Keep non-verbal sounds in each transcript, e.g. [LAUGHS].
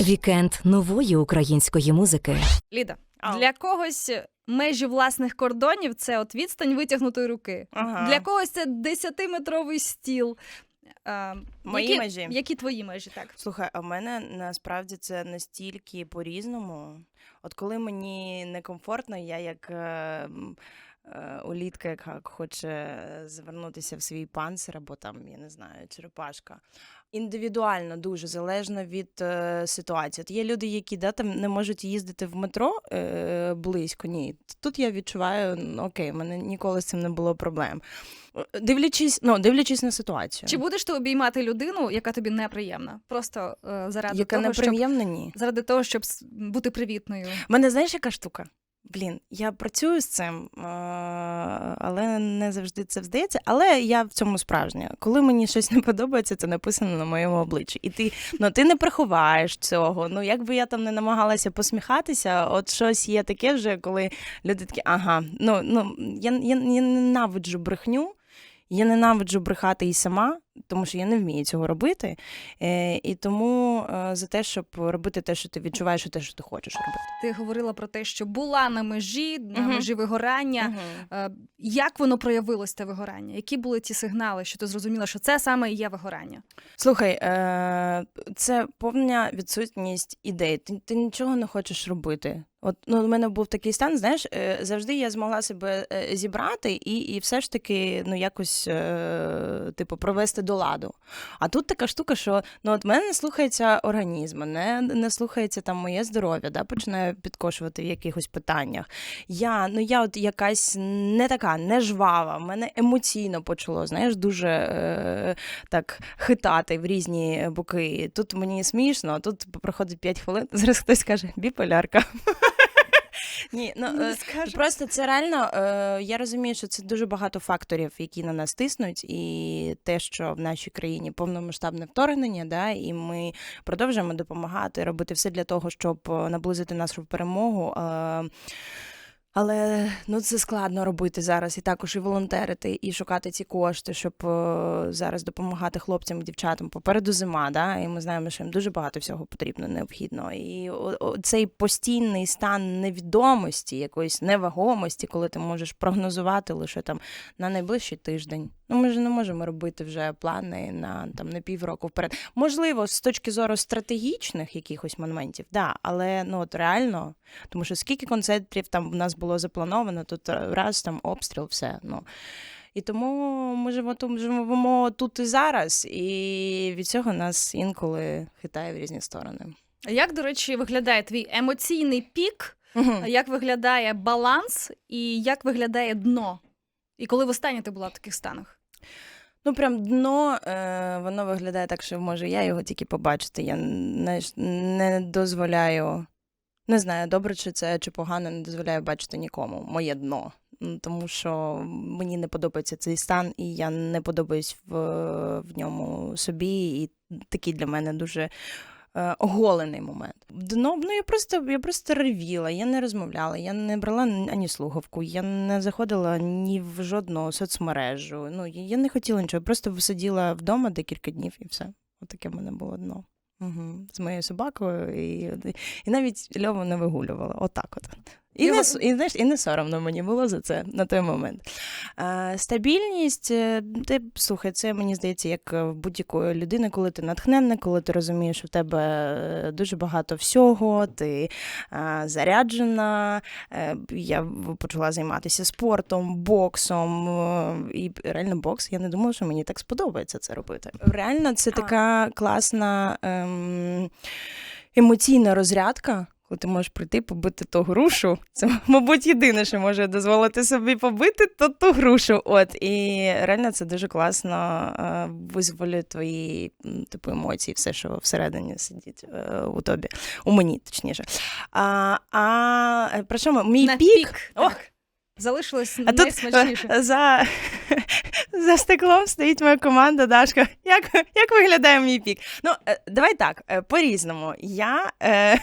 Вікенд нової української музики. Ліда, Ау. для когось межі власних кордонів це от відстань витягнутої руки. Ага. Для когось це 10-метровий стіл. А, Мої які, межі? Які твої межі, так? Слухай, а в мене насправді це настільки по-різному. От коли мені некомфортно, я як е, е, улітка, яка хоче звернутися в свій панцир, або там, я не знаю, черепашка. Індивідуально дуже залежно від е, ситуації. От є люди, які да, там не можуть їздити в метро е, близько. Ні, тут я відчуваю, ну, окей, в мене ніколи з цим не було проблем. Е, Дивлячись, ну, дивлячись на ситуацію. Чи будеш ти обіймати людину, яка тобі неприємна? Просто е, заради Яка того, щоб неприємна, ні. заради того, щоб бути привітною. В мене знаєш, яка штука? Блін, я працюю з цим, е, але не завжди це вдається. Але я в цьому справжня. Коли мені щось не подобається, це написано на моєму обличчі. І ти, ну, ти не приховаєш цього. Ну, як би я там не намагалася посміхатися, от щось є таке вже, коли люди такі, ага, ну, ну я, я, я ненавиджу брехню. Я ненавиджу брехати і сама, тому що я не вмію цього робити. Е, і тому е, за те, щоб робити те, що ти відчуваєш, і те, що ти хочеш робити. Ти говорила про те, що була на межі, на Мгм. межі вигорання. Е, Як воно проявилось те вигорання? Які були ті сигнали, що ти зрозуміла, що це саме і є вигорання? Слухай, це повна відсутність ідей. Ти, ти нічого не хочеш робити. От ну, у мене був такий стан, знаєш, завжди я змогла себе зібрати і, і все ж таки ну, якось типу, провести до ладу. А тут така штука, що ну, от мене не слухається організм, не, не слухається там моє здоров'я, да, починаю підкошувати в якихось питаннях. Я, ну, я от якась не така, не жвава, мене емоційно почало, знаєш, дуже е, так хитати в різні боки. Тут мені смішно, а тут проходить 5 хвилин. [LAUGHS] Зараз хтось каже біполярка. Ні, ну скажу просто це реально. Е, я розумію, що це дуже багато факторів, які на нас тиснуть, і те, що в нашій країні повномасштабне вторгнення, да, і ми продовжуємо допомагати, робити все для того, щоб е, наблизити нашу перемогу. Але ну це складно робити зараз і також і волонтерити, і шукати ці кошти, щоб е, зараз допомагати хлопцям і дівчатам. Попереду зима, да, і ми знаємо, що їм дуже багато всього потрібно, необхідно. І о- о- цей постійний стан невідомості, якоїсь невагомості, коли ти можеш прогнозувати лише там на найближчий тиждень. Ну, ми ж не можемо робити вже плани на там на півроку вперед. Можливо, з точки зору стратегічних якихось моментів, да, але ну от реально, тому що скільки концертів там в нас було заплановано, тут раз там обстріл, все. Ну. І тому ми живемо, тут- живемо тут і зараз, і від цього нас інколи хитає в різні сторони. Як, до речі, виглядає твій емоційний пік? А Як виглядає баланс і як виглядає дно? І коли востаннє ти була в таких станах? Ну, прям дно, е, воно виглядає так, що може я його тільки побачити. Я не, не дозволяю, не знаю, добре чи це чи погано, не дозволяю бачити нікому моє дно. Тому що мені не подобається цей стан, і я не подобаюсь в, в ньому собі. І такий для мене дуже оголений момент. Дно, ну я просто я просто ревіла, я не розмовляла, я не брала ані слухавку, я не заходила ні в жодну соцмережу. Ну я не хотіла нічого, просто сиділа вдома декілька днів і все. Отаке в мене було дно. Угу. З моєю собакою, і, і навіть Льову не вигулювала. Отак от. І, Його- не, і, знаєш, і не соромно мені було за це на той момент. Е, стабільність, е, ти, слухай, це мені здається, як в будь-якої людини, коли ти натхненна, коли ти розумієш, що в тебе е, дуже багато всього, ти е, заряджена. Е, я почала займатися спортом, боксом. е, І реально бокс, я не думала, що мені так сподобається це робити. Реально, це така класна ем, емоційна розрядка. Коли ти можеш прийти побити ту грушу, це, мабуть, єдине, що може дозволити собі побити, то ту грушу. От і реально це дуже класно е, визволює твої типу емоції, все, що всередині сидить е, у тобі, у мені, точніше. А, а е, про що ми? Мій На пік? пік. Ох. Залишилось А тут найсмачніше. [LAUGHS] за, [LAUGHS] за стеклом стоїть моя команда Дашка. Як, як виглядає мій пік? Ну, е, давай так, е, по-різному. Я е,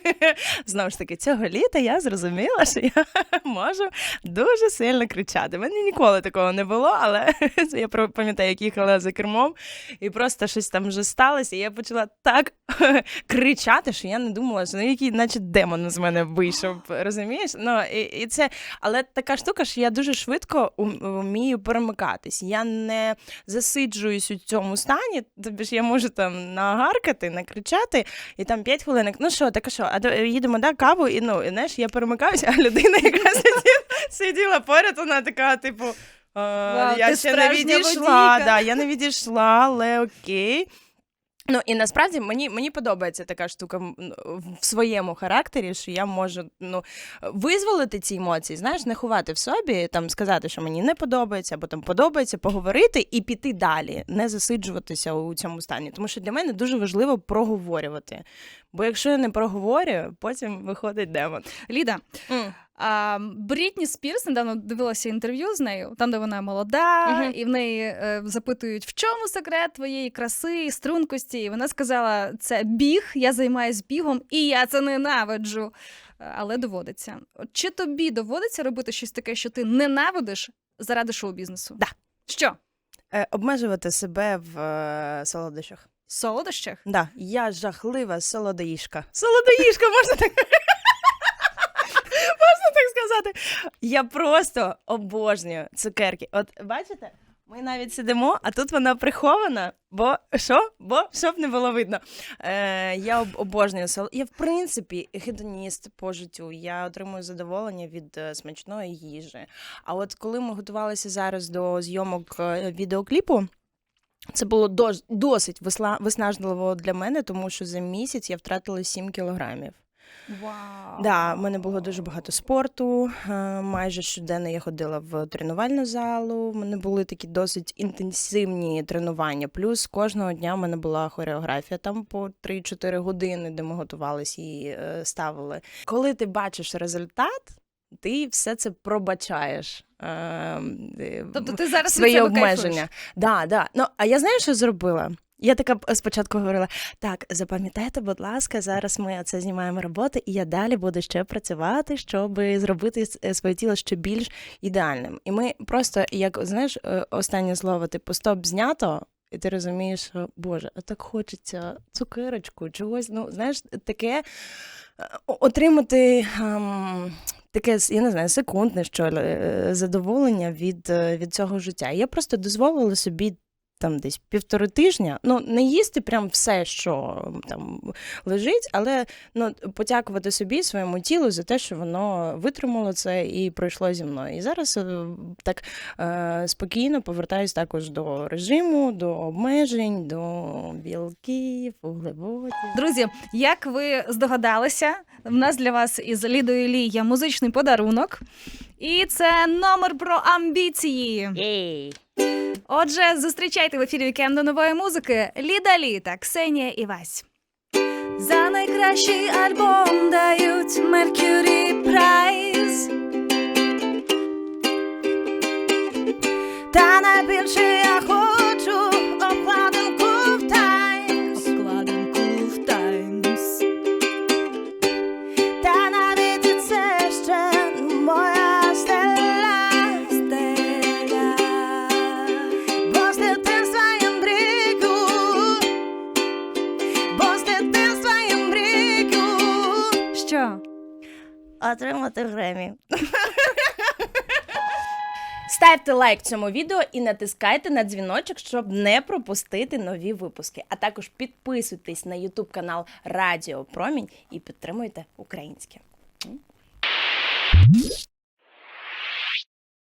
[LAUGHS] знову ж таки, цього літа я зрозуміла, що я можу дуже сильно кричати. У мене ніколи такого не було, але я пам'ятаю, як їхала за кермом, і просто щось там вже сталося, і я почала так кричати, що я не думала, що ну, який, наче демон з мене вийшов. Розумієш? Ну, і, і це, але така штука, що я дуже швидко вмію перемикатись. Я не засиджуюсь у цьому стані, тобі ж я можу там нагаркати, накричати, і там 5 хвилинок. Ну що, так що? А до- їдемо да, каву, і ну, і, знаєш, я перемикаюся, а людина, яка [LAUGHS] сиділа, сиділа поряд, вона така, типу. «Е, Вау, я ще не відійшла, водійка». да, я не відійшла, але окей. Ну і насправді мені, мені подобається така штука ну, в своєму характері, що я можу ну, визволити ці емоції, знаєш, не ховати в собі, там сказати, що мені не подобається, або там подобається, поговорити і піти далі, не засиджуватися у цьому стані. Тому що для мене дуже важливо проговорювати. Бо якщо я не проговорю, потім виходить демон. Ліда, а, Брітні Спірс недавно дивилася інтерв'ю з нею, там, де вона молода, Мгм. і в неї е, запитують, в чому секрет твоєї краси, стрункості. І вона сказала: це біг, я займаюсь бігом, і я це ненавиджу. Е, Але доводиться. Чи тобі доводиться робити щось таке, що ти ненавидиш заради шоу-бізнесу? Да. Що? Е, обмежувати себе в е, солодощах. Солодощах? Да, я жахлива солодоїшка. Солодоїшка, можна так. можна так сказати. Я просто обожнюю цукерки. От бачите, ми навіть сидимо, а тут вона прихована, бо що? Бо щоб не було видно. Е, я обожнюю сол. Я, в принципі, гедоніст по життю. Я отримую задоволення від е, смачної їжі. А от коли ми готувалися зараз до зйомок е, відеокліпу. Це було дос- досить виснажливо для мене, тому що за місяць я втратила 7 кілограмів. Вау. Да, в мене було дуже багато спорту. е, Майже щоденно я ходила в тренувальну залу. В мене були такі досить інтенсивні тренування. Плюс кожного дня в мене була хореографія там по 3-4 години, де ми готувалися і е, ставили. Коли ти бачиш результат, ти все це пробачаєш. Е, е, Тобто ти зараз свої обмеження. Да, да. Ну, а я знаю, що зробила? Я така спочатку говорила: так, запам'ятайте, будь ласка, зараз ми це знімаємо роботи, і я далі буду ще працювати, щоб зробити е, своє тіло ще більш ідеальним. І ми просто, як знаєш, е, останнє слово, типу, стоп знято. І ти розумієш, що Боже, а так хочеться цукерочку, чогось, ну знаєш, таке отримати ем, таке, я не знаю, секундне що е, задоволення від, е, від цього життя. Я просто дозволила собі там десь півтори тижня, ну не їсти прям все, що там лежить, але ну подякувати собі, своєму тілу за те, що воно витримало це і пройшло зі мною. І зараз е, так е, спокійно повертаюсь також до режиму, до обмежень, до білків, вуглеводів. Друзі, як ви здогадалися, в нас для вас із Лідою Лі є музичний подарунок. І це номер про амбіції. Єй! Отже, зустрічайте в ефірі вікенду нової музики Ліда Літа, Ксенія Івась. За найкращий альбом дають Mercury Prize. Та найбільший я отримати Гремі. [LAUGHS] Ставте лайк цьому відео і натискайте на дзвіночок, щоб не пропустити нові випуски. А також підписуйтесь на YouTube канал Радіо Промінь і підтримуйте українське.